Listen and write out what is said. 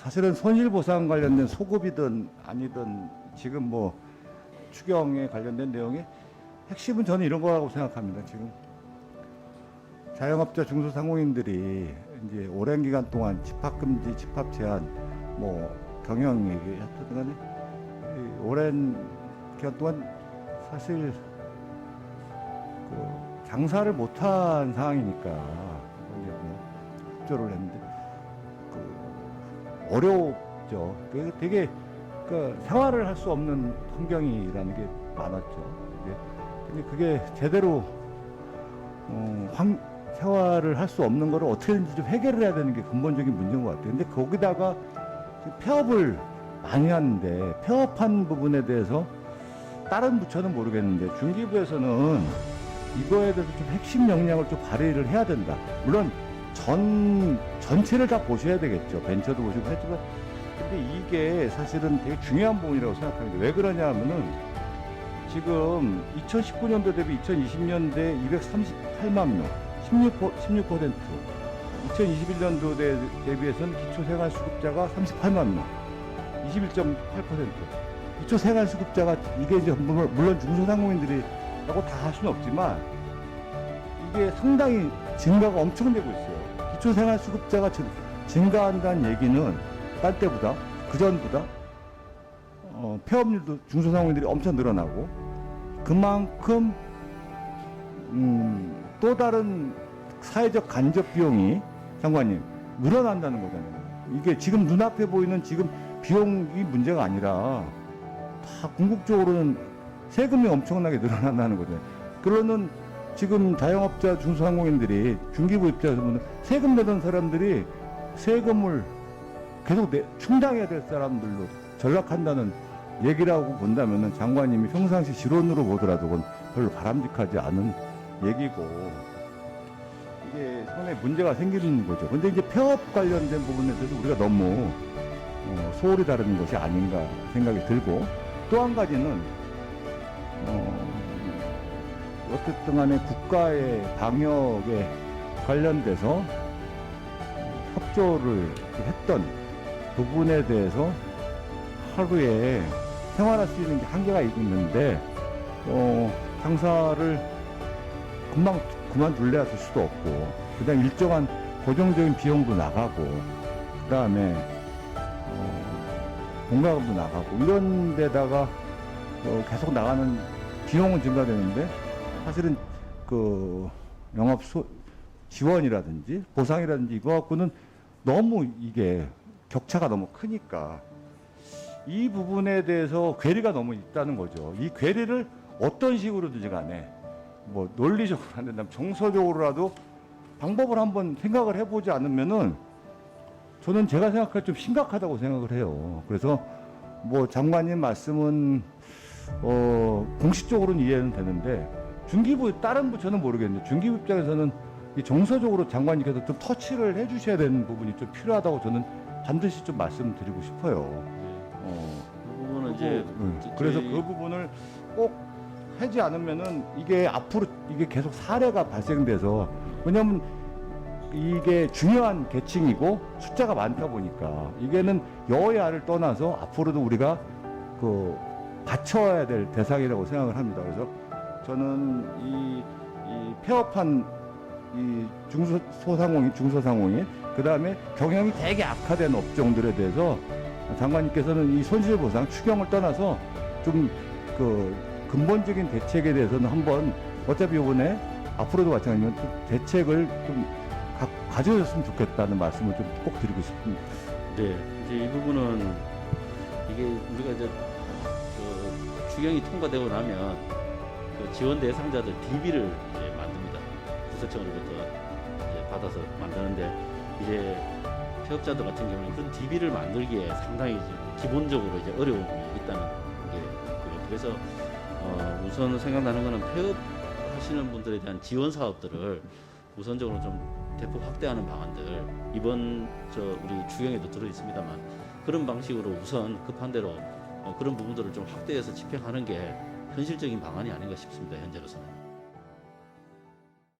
사실은 손실보상 관련된 소급이든 아니든 지금 뭐 추경에 관련된 내용이 핵심은 저는 이런 거라고 생각합니다. 지금 자영업자 중소상공인들이 이제 오랜 기간 동안 집합금지, 집합 제한, 뭐 경영 얘기 하여튼 간에 이 오랜 기간 동안 사실 그 장사를 못한 상황이니까 이제 뭐 협조를 했는데 그 어렵죠. 그 되게 그 생활을 할 수 없는 환경이라는 게 많았죠. 근데, 그게 제대로 어, 환, 생활을 할 수 없는 거를 어떻게든지 좀 해결을 해야 되는 게 근본적인 문제인 것 같아요. 근데 거기다가 폐업을 많이 하는데 폐업한 부분에 대해서 다른 부처는 모르겠는데 중기부에서는 이거에 대해서 좀 핵심 역량을 좀 발휘를 해야 된다. 물론 전 전체를 다 보셔야 되겠죠. 벤처도 보시고 했지만 근데 이게 사실은 되게 중요한 부분이라고 생각합니다. 왜 그러냐 하면은 지금 2019년도 대비 2020년대 238만 명, 16%, 16% 2021년도 대, 대비해서는 기초생활수급자가 38만 명, 21.8%. 기초생활수급자가 이게 이제 물론 물론 중소상공인들이라고 다 할 수는 없지만 이게 상당히 증가가 엄청 되고 있어요. 기초생활수급자가 증- 증가한다는 얘기는 딴 때보다 그 전보다 어, 폐업률도 중소상공인들이 엄청 늘어나고 그만큼 음, 또 다른 사회적 간접 비용이 장관님 늘어난다는 거잖아요. 이게 지금 눈앞에 보이는 지금 비용이 문제가 아니라 다 궁극적으로는 세금이 엄청나게 늘어난다는 거잖아요. 그러는 지금 자영업자 중소상공인들이 중기부 입장에서 보면 세금 내던 사람들이 세금을 계속 내, 충당해야 될 사람들로 전락한다는 얘기라고 본다면 장관님이 평상시 지론으로 보더라도 그건 별로 바람직하지 않은 얘기고 이게 손에 문제가 생기는 거죠. 근데 이제 폐업 관련된 부분에 대해서 우리가 너무 어, 소홀히 다루는 것이 아닌가 생각이 들고 또 한 가지는 어, 어쨌든 간에 국가의 방역에 관련돼서 협조를 했던 부분에 대해서 하루에 생활할 수 있는 게 한계가 있는데 어, 장사를 금방 그만둘래 할 수도 없고 그다음 일정한 고정적인 비용도 나가고 그 다음에 어, 공과금도 나가고 이런 데다가 어, 계속 나가는 비용은 증가되는데 사실은 그 영업 소, 지원이라든지 보상이라든지 이거 갖고는 너무 이게 격차가 너무 크니까 이 부분에 대해서 괴리가 너무 있다는 거죠. 이 괴리를 어떤 식으로든지 간에 뭐 논리적으로 안 된다면 정서적으로라도 방법을 한번 생각을 해보지 않으면은 저는 제가 생각할 때좀 심각하다고 생각을 해요. 그래서 뭐 장관님 말씀은 어 공식적으로는 이해는 되는데 중기부 다른 부처는 모르겠는데 중기부 입장에서는 이 정서적으로 장관님께서 좀 터치를 해주셔야 되는 부분이 좀 필요하다고 저는 반드시 좀 말씀드리고 싶어요. 어, 그 부분은 이제 음, 저희- 그래서 그 부분을 꼭 하지 않으면은 이게 앞으로 이게 계속 사례가 발생돼서 왜냐면 이게 중요한 계층이고 숫자가 많다 보니까 이게는 여야를 떠나서 앞으로도 우리가 그 받쳐야 될 대상이라고 생각을 합니다. 그래서 저는 이, 이 폐업한 이 중소상공인, 중소상공인, 그 다음에 경영이 되게 악화된 업종들에 대해서 장관님께서는 이 손실보상 추경을 떠나서 좀 그 근본적인 대책에 대해서는 한번 어차피 이번에 앞으로도 마찬가지지만 좀 대책을 좀 가, 가져줬으면 좋겠다는 말씀을 좀 꼭 드리고 싶습니다. 네, 이제 이 부분은 이게 우리가 이제 그 추경이 통과되고 나면 그 지원 대상자들 DB를 만듭니다. 구세청으로부터 받아서 만드는데 이제 폐업자들 같은 경우는 그런 DB를 만들기에 상당히 기본적으로 이제 어려움이 있다는 게 있고요. 그래서 어, 우선 생각나는 거는 폐업하시는 분들에 대한 지원 사업들을 우선적으로 좀 대폭 확대하는 방안들 이번 저 우리 추경에도 들어 있습니다만 그런 방식으로 우선 급한 대로 어, 그런 부분들을 좀 확대해서 집행하는 게 현실적인 방안이 아닌가 싶습니다 현재로서는.